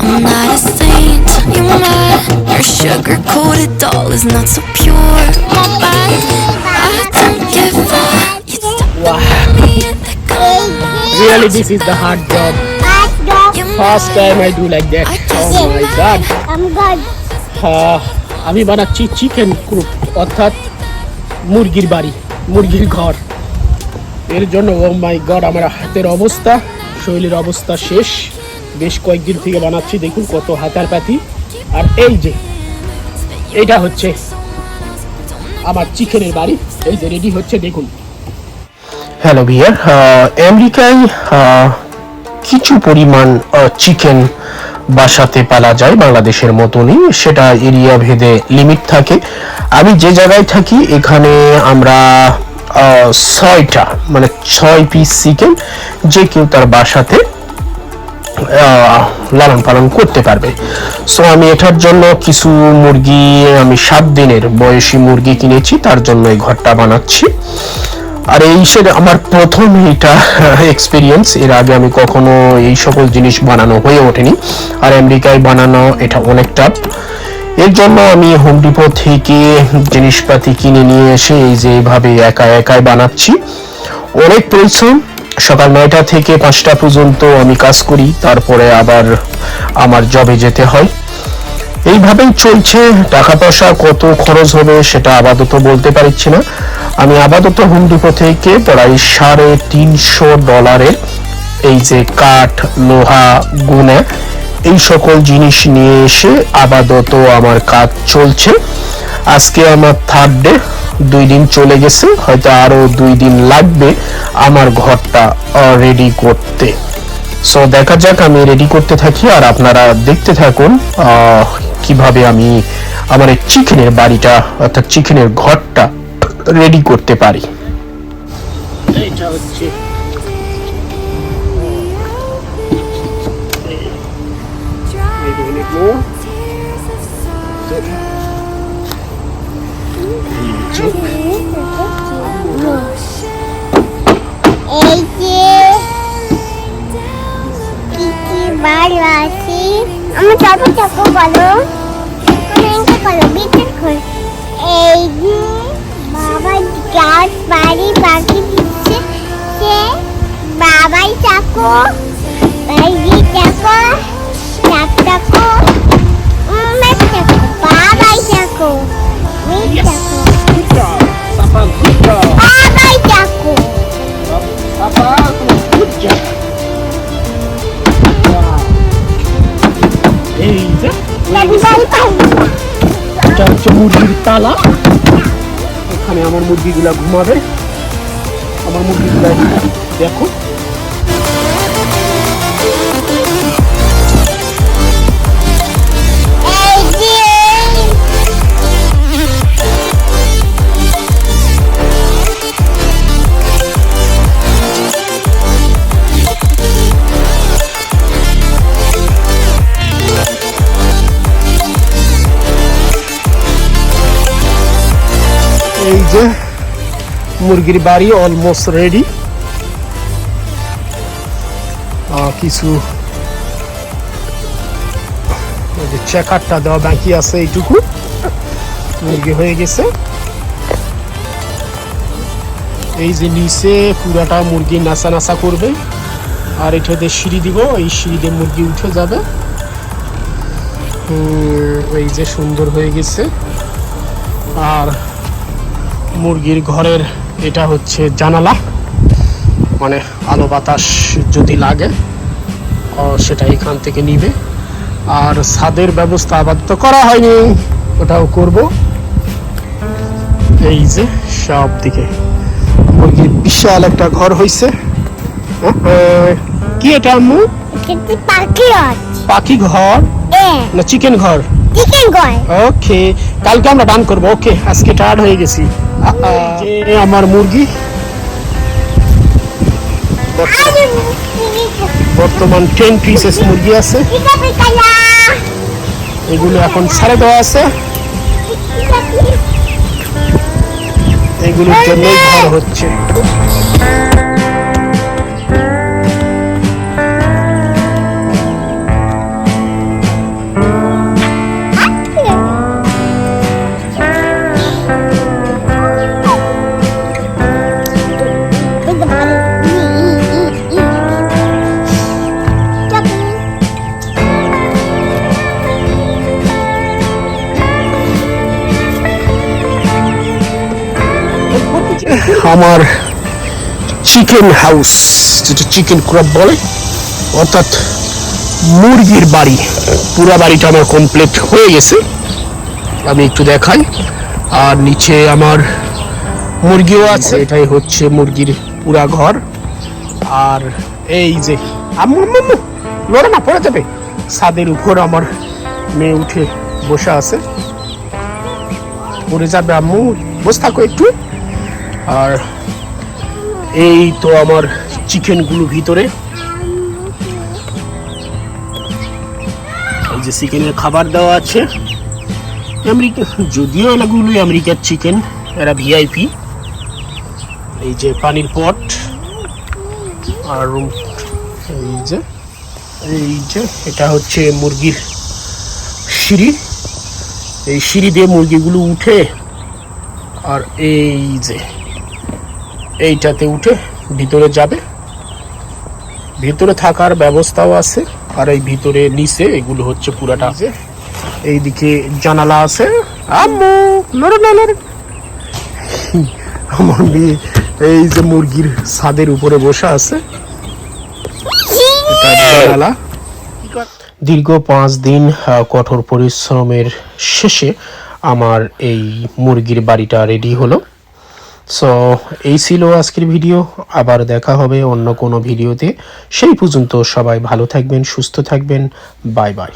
I'm not a saint, you're mad. Your sugar coated doll is not so pure. My bad, I don't give. You stuck Wow. me in the gun. Really, this is the hard job. First time I do like that. Oh my god. I'm good. আমি বানাচ্ছি chicken ক্রুপ অর্থাৎ মুরগির বাড়ি মুরগির ঘর এর জন্য ও মাই god আমার হাতের অবস্থা শরীরের অবস্থা শেষ বেশ কয়েকদিন থেকে বানাচ্ছি, দেখুন কত হাতার পাতি আর এই যে এটা হচ্ছে আমার চিকেনের বাড়ি। এই যে রেডি হচ্ছে, দেখুন। হ্যালো ভিয়ার আমেরিকায় কিছু পরিমাণ চিকেন বাসাতে পালা যায় বাংলাদেশের মতনই। সেটা এরিয়া ভেদে লিমিট থাকে। আমি যে জায়গায় থাকি, এখানে আমরা ছয়টা মানে ছয় পিস চিকেন যে কেউ তার বাসাতে লালন পালন করতে পারবে। সো আমি এটার জন্য কিছু মুরগি, আমি সাত দিনের বয়সী মুরগি কিনেছি, তার জন্য এই ঘরটা বানাচ্ছি। আর এই সেটা আমার প্রথম এইটা এক্সপিরিয়েন্স এর আগে আমি কখনো এই সকল জিনিস বানানো হয়ে ওঠেনি। আর আমেরিকায় বানানো এটা অনেক টাফ এর জন্য আমি হোম ডিপো থেকে জিনিসপাতি কিনে নিয়ে এসে এই যে এইভাবে একা একাই বানাচ্ছি। অনেক পরিশ্রম সকাল নয়টা থেকে পাঁচটা পর্যন্ত আমি কাজ করি, তারপরে আবার আমার জবে যেতে হয়। এইভাবেই চলছে টাকা পয়সা কত খরচ হবে সেটা আপাতত বলতে পারছি না। আমি আপাতত হোম ডিপো থেকে প্রায় সাড়ে তিনশো ডলারের এই যে কাঠ, লোহা, গুনে, এই সকল জিনিস নিয়ে এসে আপাতত আমার কাজ চলছে। আজকে আমার থার্ড ডে দুই দিন চলে গেছে হয়তো আরও দুই দিন লাগবে আমার ঘরটা রেডি করতে। সো দেখা যাক আমি রেডি করতে থাকি আর আপনারা দেখতে থাকুন আহ, কীভাবে আমি আমার এই চিকেনের বাড়িটা অর্থাৎ চিকেনের ঘরটা রেডি করতে পারি। এইটা হচ্ছে এই যে কি কি ভালো আছি আমার চাপু চাপু বলো অনেক বলো বিচার কর। এই যে বাবা গাছ বাড়ি পাখি দিচ্ছে। সে বাবাই চাকো এই চাকো চাপ চাকো বাবাই চাকো আমি চাকো। মুরগির তালা। ওখানে আমার মুরগিগুলা ঘুমাবে। আমার মুরগিগুলা দেখো। যে মুরগির বাড়ি অলমোস্ট রেডি কিছু চেকারটা দেওয়া বাকি আছে এইটুকু। মুরগি হয়ে গেছে। এই যে নিচে পুরাটা মুরগি নাচা নাচা করবে। আর এটাতে সিঁড়ি দিব, এই সিঁড়ি দিয়ে মুরগি উঠে যাবে। এই যে সুন্দর হয়ে গেছে। আর মুরগির ঘরের এটা হচ্ছে জানালা। মানে আলো বাতাস যদি লাগে সেটা এখান থেকে নিবে। আর ছাদের ব্যবস্থা আপাতত করা হয়নি ওটাও করব। এই যে সব দিকে। মুরগির বিশাল একটা ঘর হইছে। আহ, কি এটা আম্মু? পাখি ঘর। না চিকেন ঘর? ওকে কালকে আমরা ডান করব ওকে আজকে টায়ার্ড হয়ে গেছি। আমার মুরগি বর্তমান টেন পিসেস মুরগি আছে। এগুলো এখন সাড়ে দেওয়া আছে। এগুলোর জন্যই ঘর হচ্ছে। আমার চিকেন হাউস যেটা চিকেন ক্রপ বলে, অর্থাৎ মুরগির বাড়ি। পুরা বাড়িটা আমার কমপ্লিট হয়ে গেছে। আমি একটু দেখাই। আর নিচে আমার মুরগিও আছে। এটাই হচ্ছে মুরগির পুরা ঘর। আর এই যে, আম্মু আম্মু না, পড়ে যাবে। ছাদের উপর আমার মেয়ে উঠে বসে আছে। পড়ে যাবে আম্মু, বসে থাকো একটু। আর এই তো আমার চিকেনগুলো ভিতরে। এই যে চিকেনের খাবার দেওয়া আছে। আমেরিকা যদিও এলাগুলো আমেরিকার চিকেন, এরা ভিআইপি এই যে পানির পট। আর এই যে এই যে এটা হচ্ছে মুরগির সিঁড়ি। এই সিঁড়ি দিয়ে মুরগিগুলো উঠে আর এই যে এইটাতে উঠে ভিতরে যাবে। ভিতরে থাকার ব্যবস্থাও আছে আর এই ভিতরে নিচে এগুলো হচ্ছে পুরাটা। আছে এইদিকে জানালা আছে। আম্মু লড়ে না লড়ে। আমার মেয়ে এই যে মুরগির ছাদের উপরে বসে আছে। জানালা। দীর্ঘ পাঁচ দিন কঠোর পরিশ্রমের শেষে আমার এই মুরগির বাড়িটা রেডি হলো। সো এই ছিল আজকের ভিডিও আবার দেখা হবে অন্য কোনো ভিডিওতে সেই পর্যন্ত সবাই ভালো থাকবেন, সুস্থ থাকবেন। Bye bye